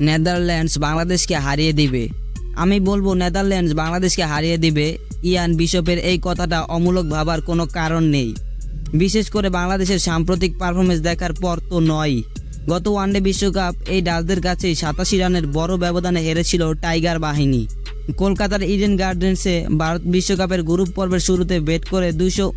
Netherlands বাংলাদেশকে হারিয়ে দিবে। আমি বলব নেদারল্যান্ডস বাংলাদেশকে হারিয়ে দিবে। ইয়ান বিশপের এই কথাটা অমূলক ভাবার কোনো কারণ নেই। বিশেষ করে বাংলাদেশের সাম্প্রতিক পারফরমেন্স দেখার পর তো নয়। গত ওয়ানডে বিশ্বকাপ এই ডাচদের কাছেই সাতাশি রানের বড় ব্যবধানে হেরেছিল টাইগার বাহিনী। কলকাতার ইডেন গার্ডেন্সে ভারত বিশ্বকাপের গ্রুপ পর্বের শুরুতে ব্যাট করে দুশো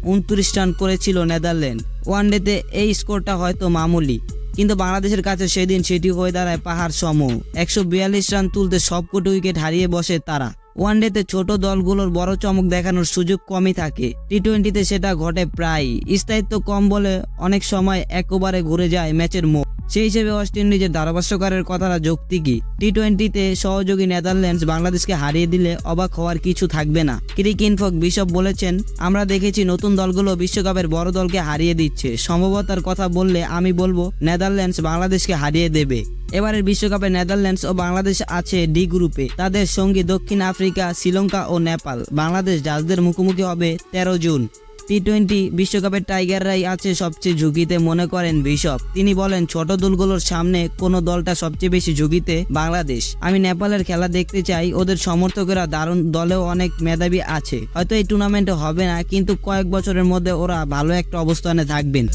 রান করেছিল নেদারল্যান্ড। ওয়ানডেতে এই স্কোরটা হয়তো মামুলি। কিন্তু বাংলাদেশের কাছে সেদিন সেটি হয়ে দাঁড়ায় পাহাড় সম একশো বিয়াল্লিশ রান তুলতে সবকটি উইকেট হারিয়ে বসে তারা। ওয়ানডেতে ছোট দলগুলোর বড় চমক দেখানোর সুযোগ কমই থাকে। টি টোয়েন্টিতে সেটা ঘটে প্রায় স্থায়িত্ব কম বলে অনেক সময় একবারে ঘুরে যায় ম্যাচের মুখ সেই হিসেবে ওয়েস্ট ইন্ডিজের ধারাভাষ্যকারের কথাটা যৌক্তিকই টি টোয়েন্টিতে সহযোগী নেদারল্যান্ডস বাংলাদেশকে হারিয়ে দিলে অবাক হওয়ার কিছু থাকবে না। ক্রিক ইনফক বিশপ বলেছেন, আমরা দেখেছি নতুন দলগুলো বিশ্বকাপের বড় দলকে হারিয়ে দিচ্ছে। সম্ভবতার কথা বললে আমি বলব, নেদারল্যান্ডস বাংলাদেশকে হারিয়ে দেবে। এবারের বিশ্বকাপে নেদারল্যান্ডস ও বাংলাদেশ আছে ডি গ্রুপে। তাদের সঙ্গী দক্ষিণ আফ্রিকা, শ্রীলঙ্কা ও নেপাল। বাংলাদেশ জাজদের মুখোমুখি হবে তেরো জুন। টি টোয়েন্টি বিশ্বকাপের টাইগাররাই আছে সবচেয়ে ঝুঁকিতে মনে করেন বিশপ। তিনি বলেন, ছোট দলগুলোর সামনে কোন দলটা সবচেয়ে বেশি ঝুঁকিতে বাংলাদেশ। আমি নেপালের খেলা দেখতে চাই, ওদের সমর্থকেরা দারুণ দলেও অনেক মেধাবী আছে। হয়তো এই টুর্নামেন্টে হবে না, কিন্তু কয়েক বছরের মধ্যে ওরা ভালো একটা অবস্থানে থাকবেন।